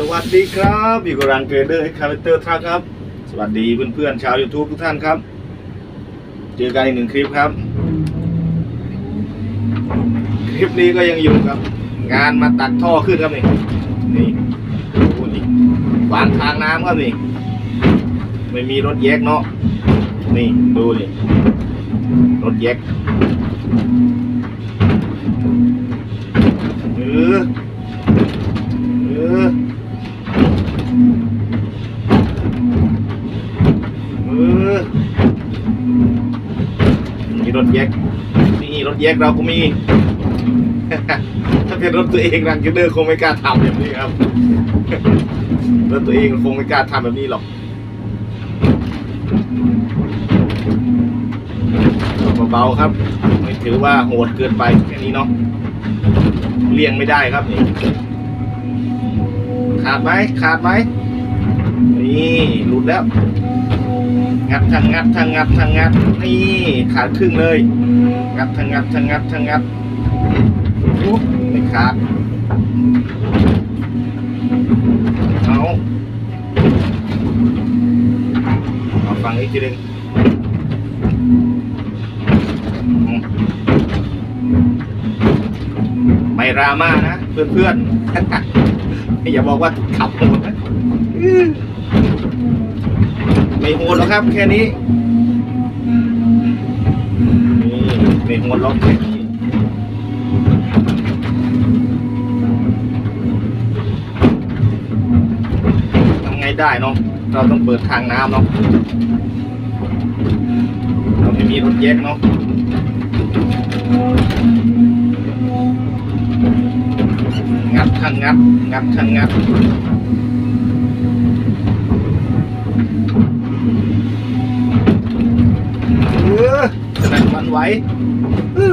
สวัสดีครับอยู่กับรังเกรเดอร์ให้คาแรคเตอร์ทักครับ สวัสดีเพื่อนๆชาว YouTube ทุกท่านครับ เจอกันอีกหนึ่งคลิปครับ คลิปนี้ก็ยังอยู่กับ งานมาตัดท่อขึ้นครับนี่นี่ดูนี่ขวางทางน้ำครับนี่ไม่มีรถแยกเนาะนี่ดูนี่รถแยกเออเออเออมีรถแยกนี่รถ แยกเราก็มี ถ้าเป็นรถตัวเองรังกิเดอร์คงไม่กล้าทำแบบนี้ครับ รถตัวเองคงไม่กล้าทำแบบนี้หรอกเบาๆครับ ไม่ถือว่าโหดเกินไปแค่นี้เนาะเลี่ยงไม่ได้ครับนี่ขาดไหมขาดไหมนี่หลุดแล้ว งัดทางงัดทางงัดทางงัดนี่ขาดครึ่งเลย งัดทางงัดทางงัดทางงัดอุ๊บไม่ขาดเอาเอาฟังอีกทีหนึงไม่รามานะ เพื่อนๆอย่าบอกว่าขับโหดนะ ไม่โหดหรอกครับ แค่นี้ไม่โหดหรอกแค่นี้ทำไงได้เนาะเราต้องเปิดทางน้ำเนาะเราไม่มีรถแยกเนาะงัดทางงัด งัดทางงัด ไหวอื้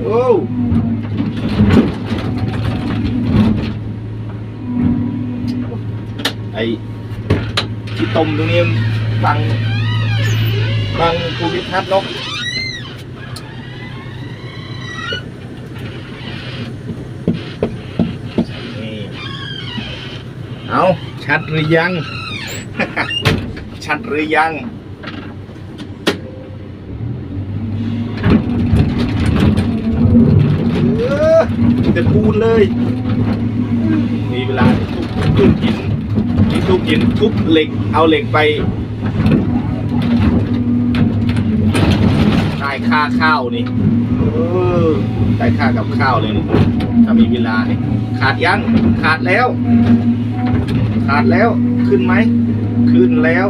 โอ้ไอที่ตมตรงนี้บังบังภูมิทัศน์เนกนี่เอาชัดหรือยัง ชัดหรือยัง เออจะปูนเลย มีเวลาทุบทุบหินนี่ทุบหินทุบเหล็ก เอาเหล็กไปได้ค่าข้าวนี่ได้ค่ากับข้าวเลยนี่ถ้ามีเวลานี่ขาดยังขาดแล้ว ขาดแล้วขึ้นไหม ขึ้นแล้ว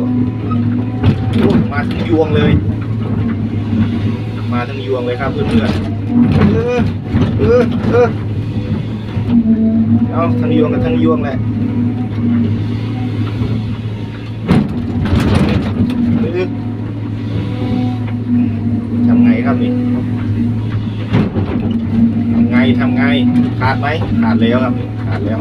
โอ้มาทั้งยวงเลย มาทั้งยวงเลยครับเพื่อนๆ เออเออเออเอาทั้งยวงกับทั้งยวงแหละทำไงครับนี่ทำไงทำไงขาดไหมขาดแล้วครับขาดแล้ว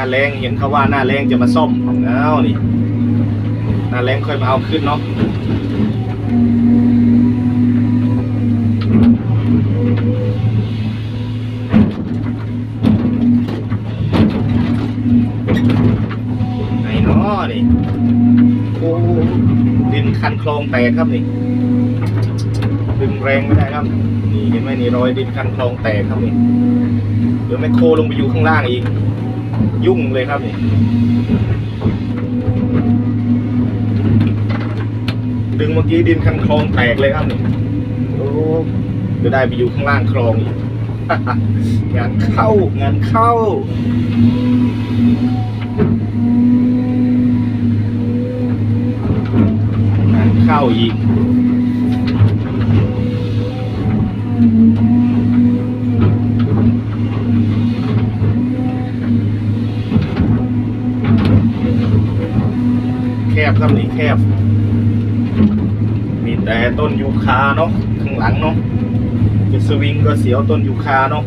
น้าแรงเห็นเขาว่าหน้าแรงจะมาซ่อมเอานี่หน้าแรงค่อยมาเอาขึ้นเนาะไหนเนาะนี่โอ้ดินคันคลองแตกครับนี่ดึงแรงไม่ได้ครับ นี่เห็นไหมนี่รอยดินคันคลองแตกครับนี่เดี๋ยวแมคโครลงไปอยู่ข้างล่างอีก ยุ่งเลยครับนี่ดึงเมื่อกี้ดินคันคลองแตกเลยครับนี่โอ้จะได้ไปอยู่ข้างล่างคลองอีกงานเข้างานเข้า งานเข้าอีก บครับนี่แคบมีแต่ต้นยูคาเนาะข้างหลังเนาะจะสวิงก็เสียวต้นยูคาเนาะ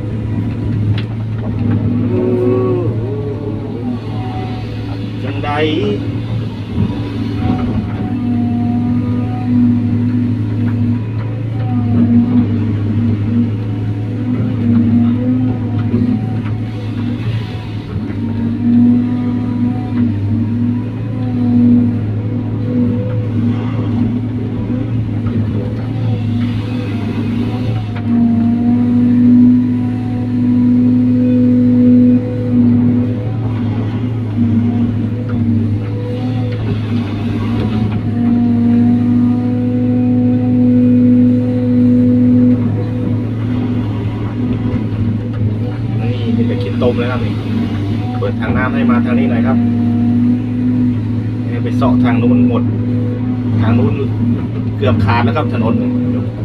เกือบขาดแล้วครับถนน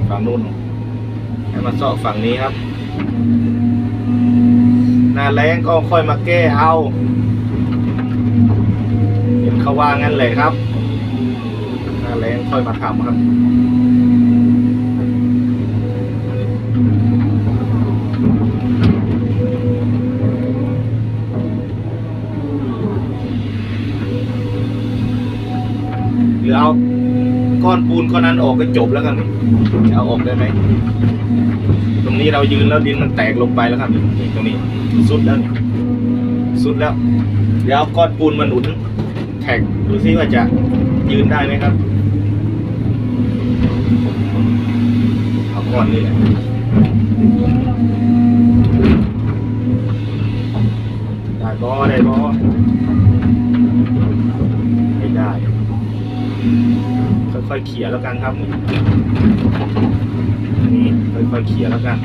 ฝั่งนู้นให้มาเสาะฝั่งนี้ครับ หน้าแรงก็ค่อยมาแก้เอาเห็นเขาว่างั้นเลยครับ หน้าแรงค่อยมาทำครับหรือเอา ก้อนปูนก้อนนั้นออกก็จบแล้วกันจะเอาออกได้ไหมตรงนี้เรายืนแล้วดินมันแตกลงไปแล้วครับนี่ตรงนี้สุดแล้วสุดแล้ว เดี๋ยวเอาก้อนปูนมาหนุนแท็กดูซิว่าจะยืนได้ไหมครับเอาก้อนนี้แหละได้บอได้บอ ค่อยๆเขี่ยแล้วกันครับ นี่ค่อยๆเขี่ยแล้วกัน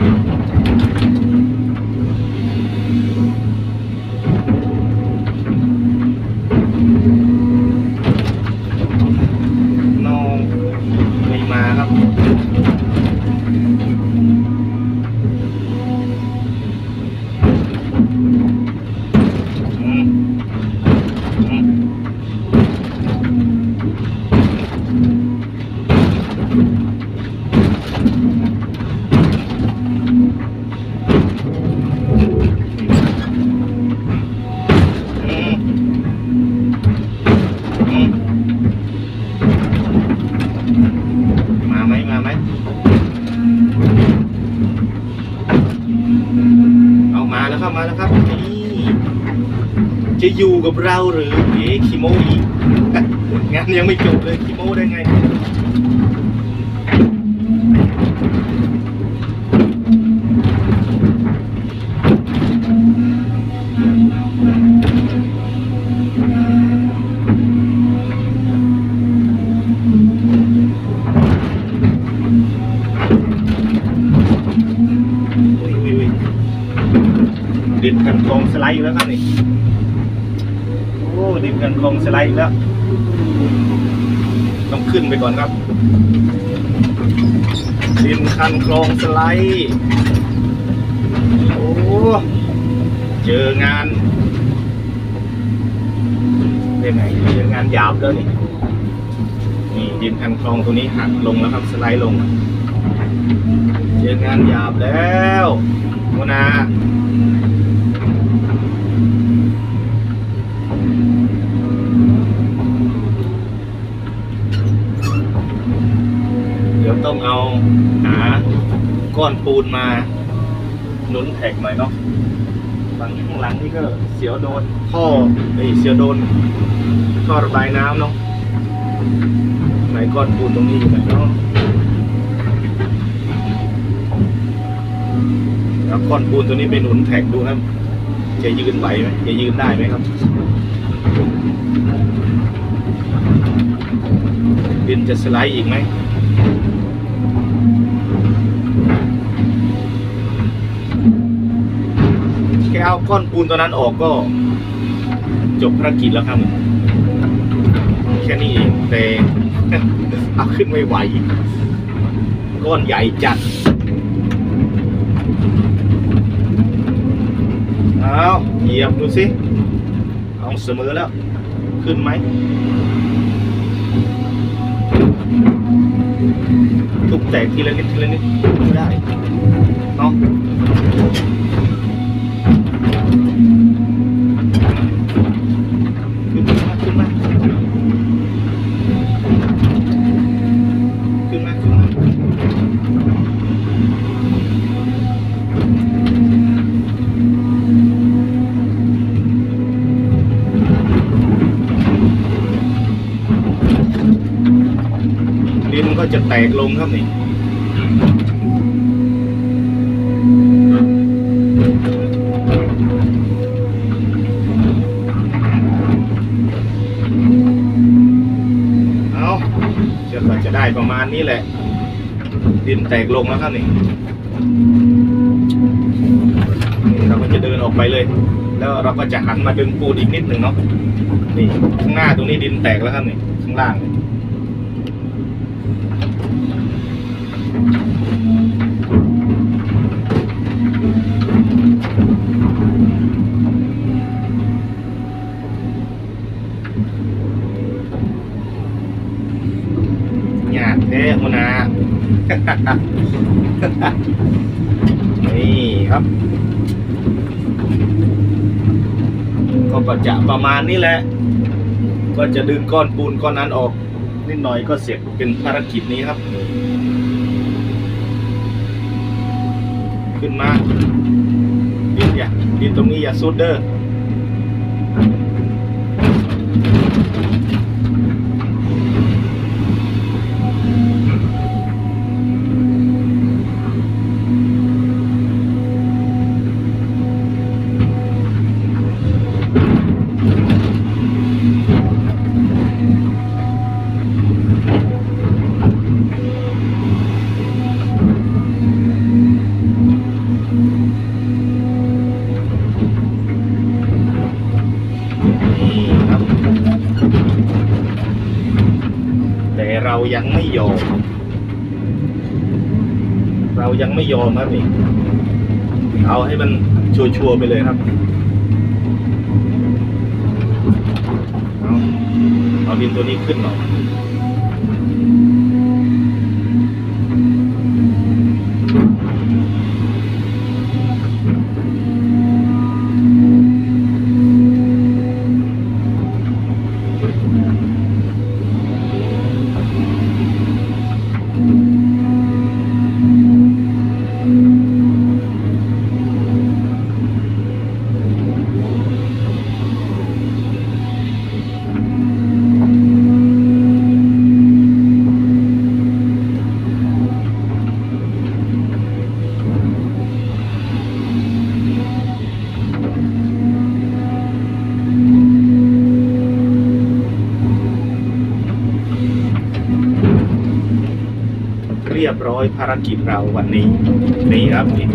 มาแล้วครับนี่จะอยู่กับเราหรือเอ๋คิโมอีกงานยังไม่จบเลยคิโมได้ไง ด์อีกแล้วครับนี่โอ้ดินกันกองสไลด์อีกแล้ว ต้องขึ้นไปก่อนครับดินคันคลองสไลด์โอ้เจองานได้ไหนเจองานยาบแล้วนี่นี่ดินคันคลองตัวนี้หักลงแล้วครับสไลด์ลง เจองานยาบแล้วโมนาเดี๋ยว ต้องเอาหาก้อนปูนมาหนุนแท็กหน่อยเนาะฝั่งข้างหลังนี่ก็เสียวโดนท่อไอเสียวโดนท่อระบายน้ำเนาะไหนก้อนปูนตรงนี้อยู่ไหนเนาะแล้วก้อนปูนตัวนี้ไปหนุนแท็กดูครับ จะยืนไหวไหมจะยืนได้ไหมครับดินจะสไลด์อีกไหม เอาก้อนปูนตัวนั้นออกก็ จบภารกิจแล้วครับแค่นี้เองแต่เอาขึ้นไม่ไหวก้อนใหญ่จัดเอาเหยียบดูสิเอาเสมอแล้ว ขึ้นไหม ทุกแตกทีละนิดทีละนิดไม่ได้เนา ดินก็จะแตกลงครับนี่เอาเชื่อว่าจะได้ประมาณนี้แหละ ดินแตกลงแล้วครับนี่นี่เราก็จะเดินออกไปเลย แล้วเราก็จะหันมาดึงปูนอีกนิดหนึ่งเนาะนี่ข้างหน้าตรงนี้ดินแตกแล้วครับนี่ข้างล่างนี่ หยาดแท้หัวหนานี่ครับ ก็จะประมาณนี้แหละ ก็จะดึงก้อนปูนก้อนนั้นออก นิดหน่อยก็เสร็จเป็นภารกิจนี้ครับ ขึ้นมาดินอย่าดินตรงนี้อย่าสุดเด้อ เรายังไม่ยอม เรายังไม่ยอมครับนี่เอาให้มันชัวร์ๆไปเลยครับเอาเอาดินตัวนี้ขึ้นหน่อย ร้อยภารกิจเราวันนี้นี่ครับนี่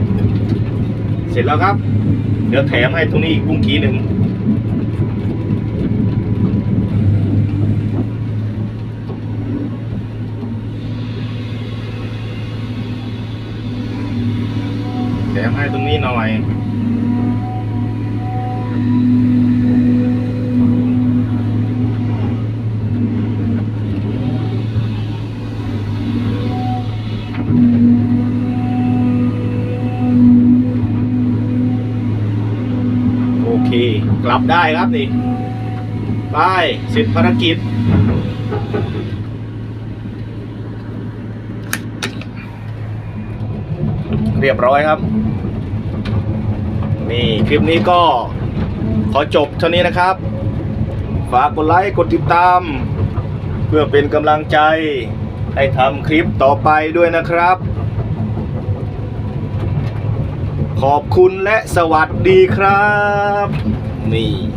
เสร็จแล้วครับ เดี๋ยวแถมให้ตรงนี้อีกบุ้งกี้หนึ่งแถมให้ตรงนี้หน่อยับได้ครับนี่ ไปเสร็จภารกิจ เรียบร้อยครับ นี่คลิปนี้ก็ขอจบเท่านี้นะครับ ฝากกดไลค์กดติดตาม เพื่อเป็นกำลังใจให้ทำคลิปต่อไปด้วยนะครับ ขอบคุณและสวัสดีครับ นี่